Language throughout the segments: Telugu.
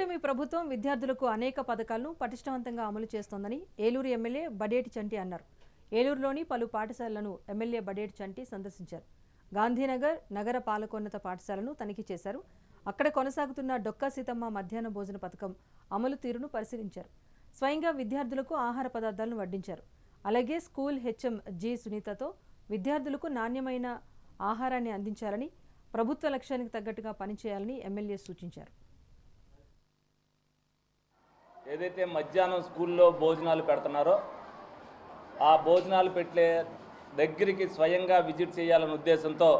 కూటమి ప్రభుత్వం విద్యార్థులకు అనేక పథకాలను పటిష్టవంతంగా అమలు చేస్తోందని ఏలూరు ఎమ్మెల్యే బడేటి చంటి అన్నారు. ఏలూరులోని పలు పాఠశాలలను ఎమ్మెల్యే బడేటి చంటి సందర్శించారు. గాంధీనగర్ నగర పాలకోన్నత పాఠశాలను తనిఖీ చేశారు. అక్కడ కొనసాగుతున్న డొక్కా సీతమ్మ మధ్యాహ్న భోజన పథకం అమలు తీరును పరిశీలించారు. స్వయంగా విద్యార్థులకు ఆహార పదార్థాలను వడ్డించారు. అలాగే స్కూల్ హెచ్ఎం జి సునీతతో విద్యార్థులకు నాణ్యమైన ఆహారాన్ని అందించాలని ప్రభుత్వ లక్ష్యానికి తగ్గట్టుగా పనిచేయాలని ఎమ్మెల్యే సూచించారు. ఏదైతే మధ్యాహ్నం స్కూల్లో భోజనాలు పెడుతున్నారో ఆ భోజనాలు పెట్టే దగ్గరికి స్వయంగా విజిట్ చేయాలనే ఉద్దేశంతో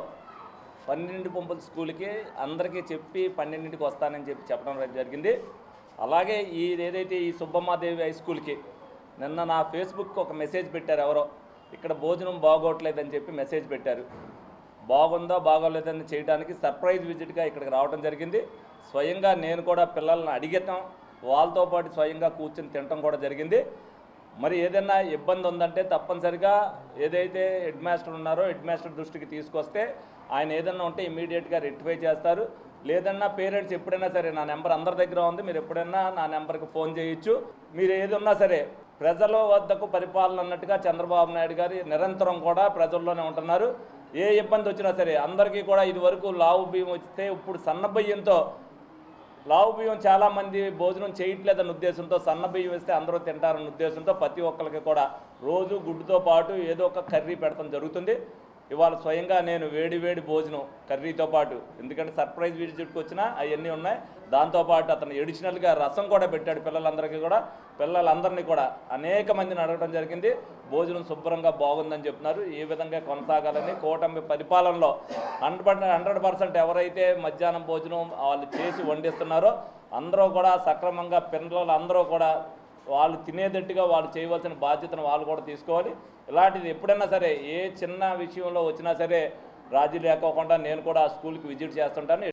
పన్నెండు పంపుల స్కూల్కి అందరికీ చెప్పి పన్నెండింటికి వస్తానని చెప్పి చెప్పడం జరిగింది. అలాగే ఈ ఏదైతే ఈ సుబ్బమ్మాదేవి హై స్కూల్కి నిన్న నా ఫేస్బుక్ ఒక మెసేజ్ పెట్టారు ఎవరో. ఇక్కడ భోజనం బాగోట్లేదని చెప్పి మెసేజ్ పెట్టారు. బాగుందో బాగోలేదని చేయడానికి సర్ప్రైజ్ విజిట్గా ఇక్కడికి రావడం జరిగింది. స్వయంగా నేను కూడా పిల్లల్ని అడిగటం వాళ్ళతో పాటు స్వయంగా కూర్చొని తినటం కూడా జరిగింది. మరి ఏదైనా ఇబ్బంది ఉందంటే తప్పనిసరిగా ఏదైతే హెడ్ మాస్టర్ ఉన్నారో హెడ్ మాస్టర్ దృష్టికి తీసుకొస్తే ఆయన ఏదన్నా ఉంటే ఇమీడియట్గా రెక్టిఫై చేస్తారు. లేదన్నా పేరెంట్స్ ఎప్పుడైనా సరే నా నెంబర్ అందరి దగ్గర ఉంది మీరు ఎప్పుడైనా నా నెంబర్కి ఫోన్ చేయొచ్చు. మీరు ఏది ఉన్నా సరే ప్రజల వద్దకు పరిపాలన అన్నట్టుగా చంద్రబాబు నాయుడు గారి నిరంతరం కూడా ప్రజల్లోనే ఉంటున్నారు. ఏ ఇబ్బంది వచ్చినా సరే అందరికీ కూడా ఇది వరకు లావు బియ్యం వస్తే ఇప్పుడు సన్న బియ్యంతో లావు బియ్యం చాలామంది భోజనం చేయట్లేదన్న ఉద్దేశంతో సన్న బియ్యం వేస్తే అందరూ తింటారన్న ఉద్దేశంతో ప్రతి ఒక్కరికి కూడా రోజు గుడ్డుతో పాటు ఏదో ఒక కర్రీ పెడతాం జరుగుతుంది. ఇవాళ స్వయంగా నేను వేడి వేడి భోజనం కర్రీతో పాటు ఎందుకంటే సర్ప్రైజ్ విజిట్కి వచ్చినా అవన్నీ ఉన్నాయి. దాంతోపాటు అతను ఎడిషనల్గా రసం కూడా పెట్టాడు పిల్లలందరికీ కూడా. పిల్లలందరినీ కూడా అనేక మందిని అడగడం జరిగింది. భోజనం శుభ్రంగా బాగుందని చెప్తున్నారు. ఈ విధంగా కొనసాగాలని కూటమి పరిపాలనలో హండ్రెడ్ హండ్రెడ్ పర్సెంట్ ఎవరైతే మధ్యాహ్నం భోజనం వాళ్ళు చేసి వండిస్తున్నారో అందరూ కూడా సక్రమంగా పిల్లలు అందరూ కూడా వాళ్ళు తినేటట్టుగా వాళ్ళు చేయవలసిన బాధ్యతను వాళ్ళు కూడా తీసుకోవాలి. ఇలాంటిది ఎప్పుడైనా సరే ఏ చిన్న విషయంలో వచ్చినా సరే రాజీ లేకోకుండా నేను కూడా ఆ స్కూల్కి విజిట్ చేస్తుంటాను.